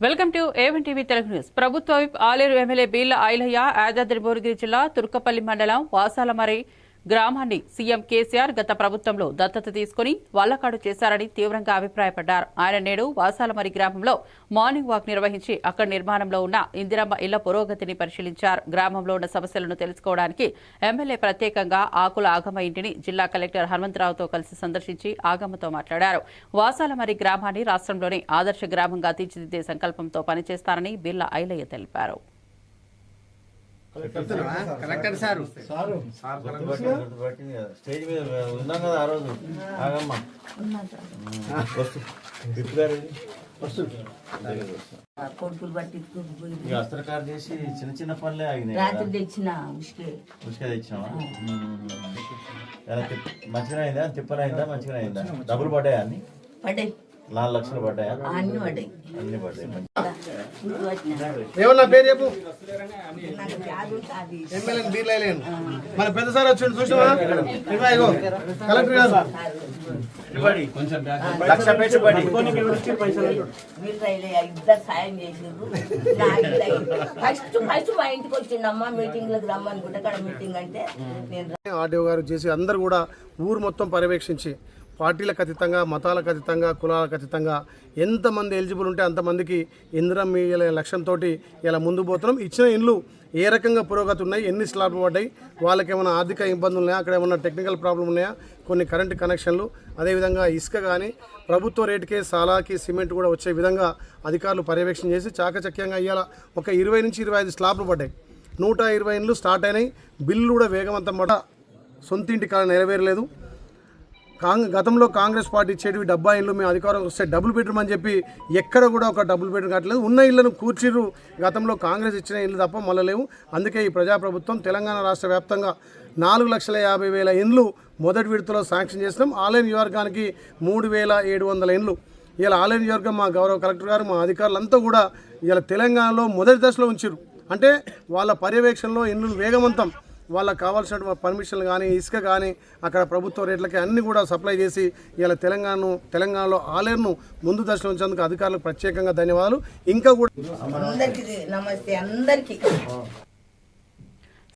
Welcome to A one TV Telugu news. ప్రభుత్వ whip Aleru MLA Beerla Ilaiah Yadadri Bhuvanagiri జిల్లా తుర్కపల్లి మండలం వాసాలమరి గ్రామాన్ని సీఎం కేసీఆర్ గత ప్రభుత్వంలో దత్తత తీసుకుని వల్లకాడు చేశారని తీవ్రంగా అభిప్రాయపడ్డారు. ఆయన నేడు వాసాలమరి గ్రామంలో మార్నింగ్ వాక్ నిర్వహించి అక్కడ నిర్మాణంలో ఉన్న ఇందిరమ్మ ఇళ్ళ పురోగతిని పరిశీలించారు. గ్రామంలో ఉన్న సమస్యలను తెలుసుకోవడానికి ఎమ్మెల్యే ప్రత్యేకంగా ఆకుల ఆగమ ఇంటిని జిల్లా కలెక్టర్ హనుమంతరావుతో కలిసి సందర్శించి ఆగమతో మాట్లాడారు. వాసాలమరి గ్రామాన్ని రాష్ట్రంలోనే ఆదర్శ గ్రామంగా తీర్చిదిద్దే సంకల్పంతో పనిచేస్తారని బిర్లా ఐలయ్య తెలిపారు. Collector sir. స్టేజ్ మీద ఉన్నాం కదా ఆ రోజు. ఆగమ్మ. కొడుకులు బట్టి అస్త్రకారు చేసి చిన్న చిన్న పనులే ఆగినాయి రాత్రి తెచ్చిన ఉసుకే ఉసుక తెచ్చినావా? మంచిగా అయిందా తిప్పలు అయిందా? మంచిగా అయిందా? డబ్బులు పడ్డాయా అన్ని? పడ్డాయి. నాలుగు లక్షలు పడ్డాయా? అన్ని పడ్డాయి. అన్ని పడ్డాయి. ఏమన్నా పేరు చెప్పు? ఎమ్మెల్యే బీర్లేను మన పెద్ద సార్ వచ్చిండు ఇగో కలెక్టర్ గారు. పెట్టుబడి లక్ష పెట్టుబడి. మీరు రైలే ఇద్దరు సాయం చేసిండ్రు ఫస్ట్ ఫస్ట్ మా ఇంటికి వచ్చిండమ్మా మీటింగ్లకు మీటింగ్ అంటే నేను ఆర్డీఓ గారు చేసి అందరు కూడా ఊరు మొత్తం పర్యవేక్షించి పార్టీలకు అతీతంగా మతాలకు అతీతంగా కులాలకు అతీతంగా ఎంతమంది ఎలిజిబుల్ ఉంటే అంతమందికి ఇందిరం మీల లక్ష్యంతో ఇలా ముందు పోతున్నాం. ఇచ్చిన ఇండ్లు ఏ రకంగా పురోగతి ఉన్నాయి ఎన్ని స్లాబ్లు పడ్డాయి వాళ్ళకి ఏమైనా ఆర్థిక ఇబ్బందులు ఉన్నాయా అక్కడ ఏమైనా టెక్నికల్ ప్రాబ్లం ఉన్నాయా కొన్ని కరెంటు కనెక్షన్లు అదేవిధంగా ఇసుక కానీ ప్రభుత్వ రేటుకే సాలాకి సిమెంట్ కూడా వచ్చే విధంగా అధికారులు పర్యవేక్షణ చేసి చాకచక్యంగా ఇవాళ ఒక ఇరవై నుంచి ఇరవై ఐదు స్లాబ్లు పడ్డాయి. నూట ఇరవై ఇండ్లు స్టార్ట్ అయినాయి. బిల్లు కూడా వేగవంతం పడ సొంతింటి కాలం నెరవేరలేదు. కాంగ్ గతంలో కాంగ్రెస్ పార్టీ ఇచ్చేటివి డబ్బా ఇళ్ళు మేము అధికారం వస్తే డబుల్ బెడ్రూమ్ అని చెప్పి ఎక్కడ కూడా ఒక డబుల్ బెడ్రూమ్ కట్టలేదు. ఉన్న ఇళ్ళను కూర్చిరు గతంలో కాంగ్రెస్ ఇచ్చిన ఇల్లు తప్ప మళ్ళీ లేవు. అందుకే ఈ ప్రజాప్రభుత్వం తెలంగాణ రాష్ట్ర వ్యాప్తంగా నాలుగు లక్షల యాభై వేల ఇండ్లు మొదటి విడతలో శాంక్షన్ చేసినాం. ఆలయ నియోజకవర్గానికి మూడు వేల ఏడు వందల ఇండ్లు. ఇలా ఆలయ నియోజకవర్గం మా గౌరవ కలెక్టర్ గారు మా అధికారులంతా కూడా ఇలా తెలంగాణలో మొదటి దశలో ఉంచారు అంటే వాళ్ళ పర్యవేక్షణలో ఇండ్లు వేగవంతం వాళ్ళకి కావాల్సిన పర్మిషన్లు కానీ ఇసుక కానీ అక్కడ ప్రభుత్వ రేట్లకి అన్ని కూడా సప్లై చేసి ఇలా తెలంగాణను తెలంగాణలో ఆలేరును ముందు దశలో ఉంచేందుకు అధికారులకు ప్రత్యేకంగా ధన్యవాదాలు. ఇంకా కూడా అందరికీ నమస్తే అందరికీ